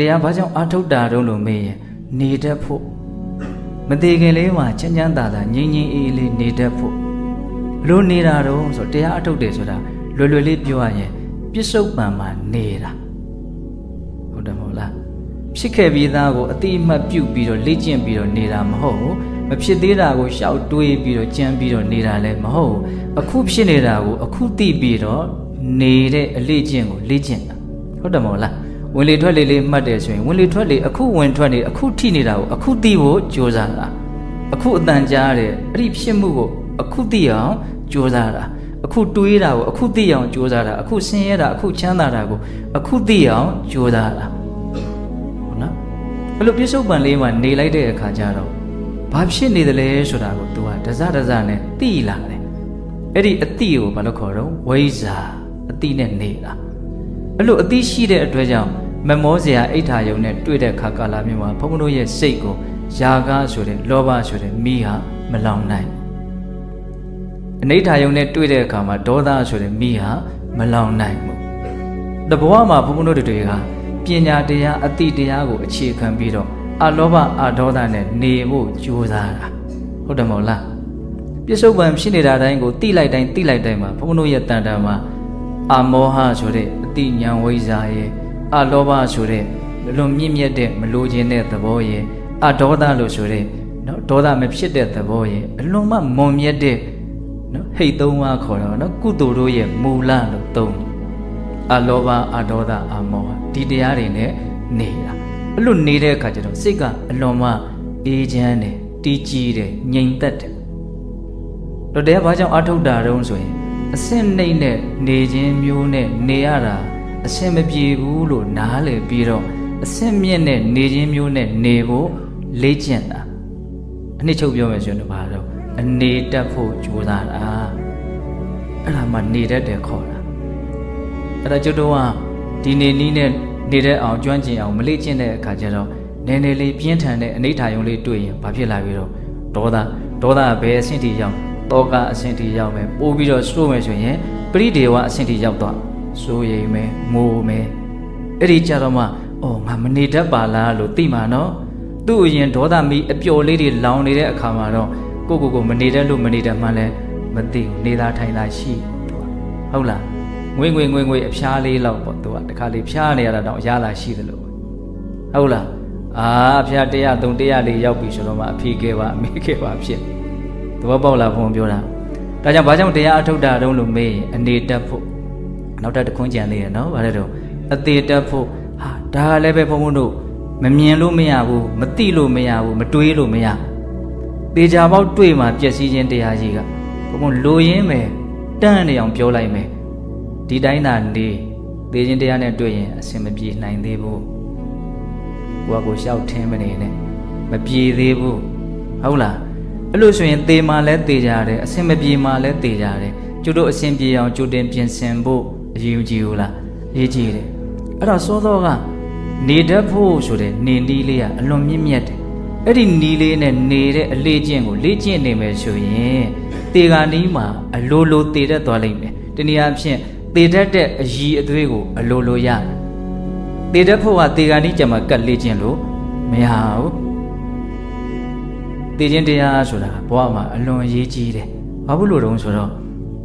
တရားဘာကြောင့်အာထုတ်တာတုံးလို့မေးရင်နေတတ်ဖို့မသေးခင်လေးမှာချမ်းချမ်းသာသာငြိမ်ငြိမ်အေးအေးလေးနေတတ်ဖို့ဘလို့နေတာတုံးဆိုတရားအထုတ်တယ်ဆိုတာလွယ်လွယ်လေးပြောရရင်ပြစ္ဆုတ်ပံမှာနေတာဟုတ်တယ်မဟုတ်လားဖြစ်ခဲ့ပြီးသားကိုအတိအမှတ်ပြုပြီးတော့လေ့ကျင့်ပြီးတော့နေတာမဟုတ်ဘူးမဖြစ်သေးတာကိုရှောက်တွေးပြီးတော့ကြံပြီးတော့နေတာလည်းမဟုတ်ဘူးအခုဖြစ်နေတာကိုအခုသိပြီးတော့နေတဲ့အလေ့ကျင့်ကိုလေ့ကျင့်တာဟုတ်တယ်မဟုတ်လား ဝင်လေထွက်လေလေးမှတ်တယ်ဆိုရင်ဝင်လေထွက်လေအခုဝင်ထွက်နေအခုထိနေတာကိုအခုသိဖို့ကြိုးစားတာအခုအတန်ကြားတယ်အဲ့ဒီဖြစ်မှုကိုအခုသိအောင်ကြိုးစားတာအခုတွေးတာကိုအခုသိအောင်ကြိုးစားတာအခုဆင်းရဲတာအခုချမ်းသာတာကိုအခုသိအောင်ကြိုးစားတာဟုတ်နော်အဲ့လိုပြစ္ဆုတ်ပံလေးမှာနေလိုက်တဲ့အခါကျတော့ဘာဖြစ်နေသလဲဆိုတာကို तू ကဒဇဒဇနဲ့သိလာတယ်အဲ့ဒီအတိကိုဘာလို့ခေါ်တော့ဝိဇ္ဇာအတိနဲ့နေတာအဲ့လိုအတိရှိတဲ့အတွက်ကြောင့် မမောစရာအိဋ္ဌာယုံနဲ့တွေ့တဲ့ခါကာလမျိုးမှာဘုန်းဘုန်းတို့ရဲ့စိတ်ကိုຢာကားဆိုတဲ့လောဘဆိုတဲ့မိဟာမလောင်နိုင်ဘူးအနိဋ္ဌာယုံနဲ့တွေ့တဲ့အခါမှာဒေါသဆိုတဲ့မိဟာမလောင်နိုင်ဘူးတဘဝမှာဘုန်းဘုန်းတို့တွေကပညာတရားအတိတရားကိုအခြေခံပြီးတော့အလောဘအဒေါသနဲ့နေဖို့ကြိုးစားတာဟုတ်တယ်မဟုတ်လားပြစ္ဆုတ်ပံဖြစ်နေတာတိုင်းကိုတိလိုက်တိုင်းတိလိုက်တိုင်းမှာဘုန်းဘုန်းတို့ရဲ့တန်တန်မှာအာမောဟဆိုတဲ့အတိညာဝိဇ္ဇာရဲ့ အလောဘဆိုတဲ့လွန်မြင့်မြတ်တဲ့မလိုချင်တဲ့သဘောရဲ့အဒေါသလို့ဆိုတဲ့နော်ဒေါသမဖြစ်တဲ့သဘောရဲ့အလွန်မှမွန်မြတ်တဲ့နော်ဟိတ်သုံးပါးခေါ်တော့နော်ကုသိုလ်တို့ရဲ့မူလလို့သုံးတယ်အလောဘအဒေါသအမောဟဒီတရားတွေနဲ့နေတာအဲ့လိုနေတဲ့အခါကျတော့စိတ်ကအလွန်မှအေးချမ်းတယ်တီးကြည်တယ်ငြိမ်သက်တယ်တော့တရားဘာကြောင့်အထုတ်တာတုံးဆိုရင်အစင့်နှိမ့်နဲ့နေခြင်းမျိုးနဲ့နေရတာ အစင်မပြေဘူးလို့နားလည်ပြီးတော့အစင့်မြင့်နဲ့နေခြင်းမျိုးနဲ့နေဖို့လေ့ကျင့်တာအနှစ်ချုပ်ပြောမယ်ဆိုရင်တော့ဘာတော့အနေတက်ဖို့ကြိုးစားတာအဲ့ဒါမှနေတတ်တယ်ခေါ်တာအဲ့ဒါကျွတ်တော့ကဒီနေနည်းနဲ့နေတဲ့အောင်ကျွမ်းကျင်အောင်မလေ့ကျင့်တဲ့အခါကျတော့နည်းနည်းလေးပြင်းထန်တဲ့အနိဋ္ဌာယုံလေးတွေ့ရင်ဘာဖြစ်လာပြီးတော့ဒေါသဒေါသဘယ်အဆင့်ထိရောက်တောကအဆင့်ထိရောက်မယ်ပို့ပြီးတော့စိုးမယ်ဆိုရင်ပရိဒေဝအဆင့်ထိရောက်သွား စိုးရိမ်မယ်မိုးမယ်အဲ့ဒီကြတော့မှအော်ငါမနေတတ်ပါလားလို့သိမှာနော်သူ့အရင်ဒေါသမီးအပျော်လေးတွေလောင်နေတဲ့အခါမှာတော့ကိုကိုကိုမနေတတ်လို့မနေတတ်မှလည်းမသိဘူးနေသားထိုင်သားရှိသူကဟုတ်လားငွေငွေငွေငွေအဖျားလေးလောက်ပေါ့သူကတခါလေးဖျားနေရတာတော့အရလာရှိတယ်လို့ဟုတ်လားအာအဖျား100 3 100လေးရောက်ပြီဆိုတော့မှအဖေကဲပါအမေကဲပါဖြစ်သဘောပေါက်လားဘုံပြောတာဒါကြောင့်ဘာကြောင့်တရားအထုတ်တာတုံးလို့မေးရင်အနေတက်ဖို့ နောက်တစ်ခွန်းကြံသေးတယ်နော်ဗါတဲ့တော့အသေးတက်ဖို့ဟာဒါကလည်းပဲဘုံဘုံတို့မမြင်လို့မရဘူးမသိလို့မရဘူးမတွေးလို့မရသေချာပေါက်တွေ့မှပျက်စီးခြင်းတရားကြီးကဘုံဘုံလိုရင်းမယ်တန့်နေအောင်ပြောလိုက်မယ်ဒီတိုင်းသာနေသေခြင်းတရားနဲ့တွေ့ရင်အစင်မပြေနိုင်သေးဘူးကိုကကိုရှောက်ထင်းမနေနဲ့မပြေသေးဘူးဟုတ်လားအဲ့လို့ဆိုရင်သေမှလည်းသေကြတယ်အစင်မပြေမှလည်းသေကြတယ်ကျတို့အစင်ပြေအောင်ကြိုတင်ပြင်ဆင်ဖို့ အရေးကြီးဘူးလားအရေးကြီးတယ်အဲ့တော့စောစောကနေတတ်ဖို့ဆိုတဲ့နေနီးလေးကအလွန်မြင့်မြတ်တယ်အဲ့ဒီနီးလေးနဲ့နေတဲ့အလေးကျင့်ကိုလေ့ကျင့်နေမယ်ဆိုရင်တေဂာနီးမှာအလိုလိုတည်တတ်သွားလိမ့်မယ်တနည်းအားဖြင့်တည်တတ်တဲ့အည်အသွေးကိုအလိုလိုရတည်တတ်ဖို့ကတေဂာနီးကြမှာကတ်လေ့ကျင့်လို့မရဘူးတည်ခြင်းတရားဆိုတာဘဝမှာအလွန်အရေးကြီးတယ်ဘာဖြစ်လို့တုံးဆိုတော့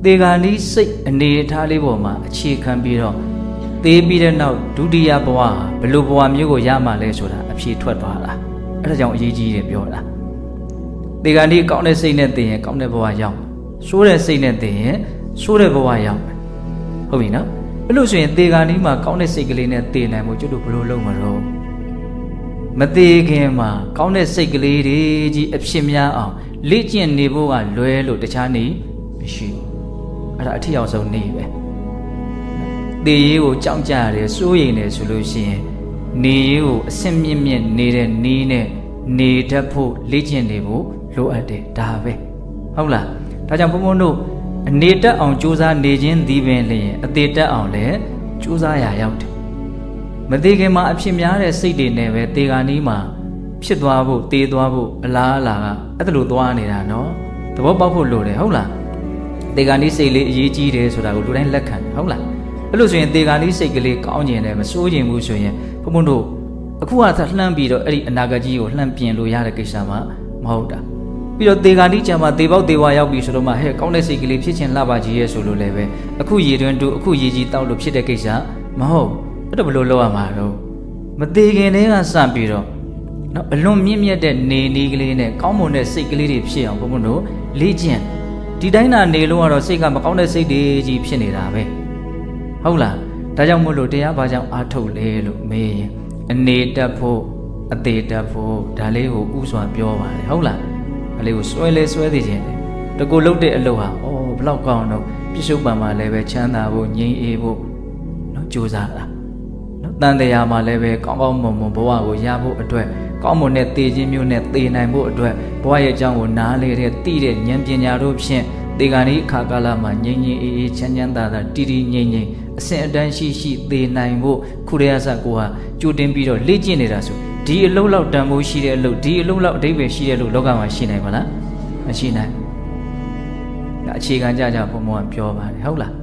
တေဂာနီးစိတ်အနေအထားလေးပေါ်မှာအခြေခံပြီးတော့သေးပြီးတဲ့နောက်ဒုတိယဘဝဟာဘယ်လိုဘဝမျိုးကိုရမှလဲဆိုတာအဖြေထွက်သွားတာအဲ့ဒါကြောင့်အရေးကြီးတယ်ပြောတာတေဂာနီးကောင်းတဲ့စိတ်နဲ့သိရင်ကောင်းတဲ့ဘဝရောက်ဆိုးတဲ့စိတ်နဲ့သိရင်ဆိုးတဲ့ဘဝရောက်ဟုတ်ပြီနော်အဲ့လို့ဆိုရင်တေဂာနီးမှာကောင်းတဲ့စိတ်ကလေးနဲ့သိနိုင်မှုကျွတ်တို့ဘယ်လိုလုပ်မှာတော့မသေးခင်မှာကောင်းတဲ့စိတ်ကလေးတွေကြီးအဖြစ်များအောင်လေ့ကျင့်နေဖို့ကလွဲလို့တခြားနေမရှိဘူး အဲ့ဒါအထီအောင်ဆုံးနေပဲသေရေးကိုကြောက်ကြရတယ်စိုးရိမ်တယ်ဆိုလို့ရှိရင်နေရေးကိုအစင်မြင့်မြင့်နေတဲ့နီးနဲ့နေတတ်ဖို့လေ့ကျင့်နေဖို့လိုအပ်တယ်ဒါပဲဟုတ်လားဒါကြောင့်ဘုန်းဘုန်းတို့အနေတက်အောင်ကြိုးစားနေခြင်းဒီပင်လျင်အသေးတက်အောင်လည်းကြိုးစားရရောက်တယ်မသေးခင်မှာအဖြစ်များတဲ့စိတ်တွေနဲ့ပဲတေဂာနီးမှာဖြစ်သွားဖို့တေးသွားဖို့အလားအလာကအဲ့ဒါလိုသွားနေတာနော်သဘောပေါက်ဖို့လိုတယ်ဟုတ်လား တေဂာနီးစိတ်လေးအရေးကြီးတယ်ဆိုတာကိုလူတိုင်းလက်ခံတယ်ဟုတ်လားအဲ့လိုဆိုရင်တေဂာနီးစိတ်ကလေးကောင်းကျင်တယ်မစိုးကျင်ဘူးဆိုရင်ဘုံဘုံတို့အခုကသာလှမ်းပြီးတော့အဲ့ဒီအနာဂတ်ကြီးကိုလှမ်းပြင်လို့ရတဲ့ကိစ္စမှမဟုတ်တာပြီးတော့တေဂာတိကြံမှာတေပေါက်တေဝါရောက်ပြီဆိုတော့မှဟဲ့ကောင်းတဲ့စိတ်ကလေးဖြစ်ချင်းလှပါကြီးရဲ့ဆိုလို့လည်းပဲအခုရေတွင်းတူအခုရေကြီးတောက်လို့ဖြစ်တဲ့ကိစ္စမဟုတ်အဲ့တော့ဘယ်လိုလုပ်ရမှာတော့မသေးခင်တည်းကစပြီးတော့နော်အလွန်မြင့်မြတ်တဲ့နေနီးကလေးနဲ့ကောင်းမွန်တဲ့စိတ်ကလေးတွေဖြစ်အောင်ဘုံဘုံတို့လေ့ကျင့် ဒီတိုင်းသာနေလို့ကတော့စိတ်ကမကောင်းတဲ့စိတ်တွေကြီးဖြစ်နေတာပဲဟုတ်လားဒါကြောင့်မို့လို့တရားဘာကြောင့်အားထုတ်လဲလို့မေးရင်အနေတက်ဖို့အသေးတက်ဖို့ဒါလေးကိုဥစွာပြောပါတယ်ဟုတ်လားဒါလေးကိုစွဲလဲစွဲသေးခြင်းတယ်တကူလုတ်တဲ့အလုပ်ဟာအော်ဘလောက်ကောင်းတော့ပြစ္ဆုတ်ပံမှာလည်းပဲချမ်းသာဖို့ငြိမ်းအေးဖို့နော်ကြိုးစားတာနော်တန်တရားမှာလည်းပဲကောင်းကောင်းမွန်မွန်ဘဝကိုရဖို့အတွက် ကောင်းမွန်တဲ့သေခြင်းမျိုးနဲ့သေနိုင်ဖို့အတွက်ဘဝရဲ့အကြောင်းကိုနားလေတဲ့သိတဲ့ဉာဏ်ပညာတို့ဖြင့်သေဂာနိအခါကာလမှာငြိမ်ငြိမ်အေးအေးချမ်းချမ်းသာသာတည်တည်ငြိမ်ငြိမ်အစဉ်အတန်းရှိရှိသေနိုင်ဖို့ခုရရစကိုဟာကြိုတင်ပြီးတော့လေ့ကျင့်နေတာဆိုဒီအလုပ်လောက်တန်ဖိုးရှိတဲ့အလုပ်ဒီအလုပ်လောက်အဓိပ္ပာယ်ရှိတဲ့အလုပ်လောကမှာရှိနိုင်မလားမရှိနိုင်ဒါအခြေခံကြကြဘုံဘုံကပြောပါတယ်ဟုတ်လား